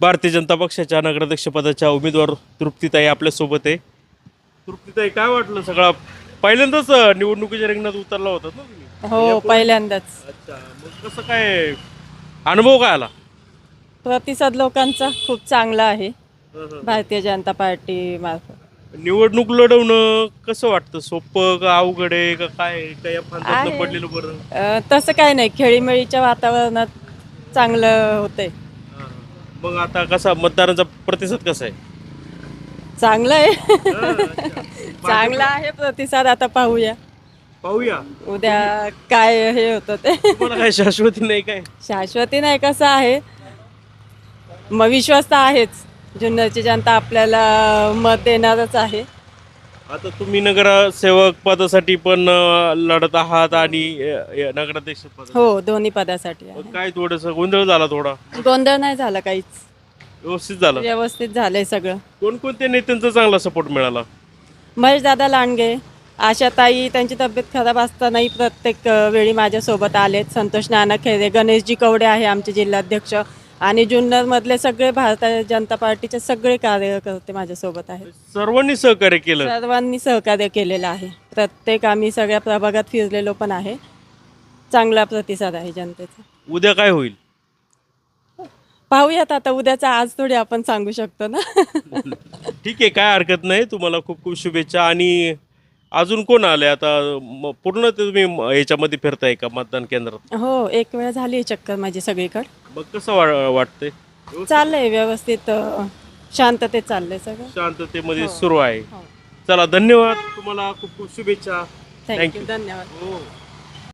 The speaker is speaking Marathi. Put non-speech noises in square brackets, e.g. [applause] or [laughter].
भारतीय जनता पक्षाच्या नगराध्यक्षपदाच्या उमेदवार तृप्तीताई आपल्यासोबत आहे. तृप्तीताई काय वाटलं सगळा? पहिल्यांदाच निवडणुकीच्या रिंगणात उतरला होता ना तुम्ही? हो पहिल्यांदाच. अच्छा मग कसं काय अनुभव काय आला? प्रतिसाद लोकांचा खूप चांगला आहे. भारतीय जनता पार्टी मार्फत. निवडणूक लढवणं कसं वाटतं? सोपं का अवघड आहे का काय आहे? का या फांद्यातनं आहे. पडलेलं बरं? अ, तसं काय नाही. खेळीमेळीच्या वातावरणात चांगलं होतंय. मग आता कसा मतदारांचा प्रतिसाद कसा आहे? चांगलं आहे. [laughs] चांगला आहे प्रतिसाद आता पाहूया. पाहूया. उद्या काय हे होतं ते. तुम्हाला काय शाश्वती नाही काय? शाश्वती नाही कसं आहे? मग विश्वास तर आहेच. जुन्नरची जनता आपल्याला मत देणारच आहे. आता तुम्ही नगरसेवक पदासाठी पण अं, लढत आहात आणि अं, नगराध्यक्ष पद हो दोन्ही पदासाठी आहे. काय थोडस गोंधळ झाला थोडा? गोंधळ नाही झाला काहीच. व्यवस्थित झालं? व्यवस्थित झालंय सगळं. कोणकोणत्या नेत्यांचा चांगला सपोर्ट मिळाला? महेश दादा लांडगे आशाताई त्यांची तब्येत खराब असतानाही प्रत्येक अ, वेळी माझ्यासोबत आलेत. संतोष नाना खेरे गणेशजी कवडे आहे आमचे जिल्हाध्यक्ष. आणि जुन्नरमधले सगळे भारतीय जनता पार्टीचे सगळे कार्यकर्ते माझ्यासोबत आहेत. सर्वांनी सहकार्य केलं? सर्वांनी सहकार्य केलेलं आहे. प्रत्येक आम्ही सगळ्या प्रभागात फिरलेलो पण आहे. चांगला प्रतिसाद आहे जनतेचा. उद्या काय होईल? पाहूयात आता उद्याचा आज थोडी आपण सांगू शकतो ना. [laughs] ठीक आहे काय हरकत नाही. तुम्हाला खूप खूप शुभेच्छा आणि अजून कोण आले? आता म- पूर्ण ते तुम्ही म- याच्यामध्ये फिरताय का मतदान केंद्रात? हो एक वेळ झाली चक्कर माझी सगळीकडे. मग कसं वा वाटतंय? चाललंय व्यवस्थित अ, शांततेत चाललंय सगळं. शांततेमध्ये सुरू आहे. चला धन्यवाद. तुम्हाला खूप खूप शुभेच्छा. थँक्यू धन्यवाद. हो.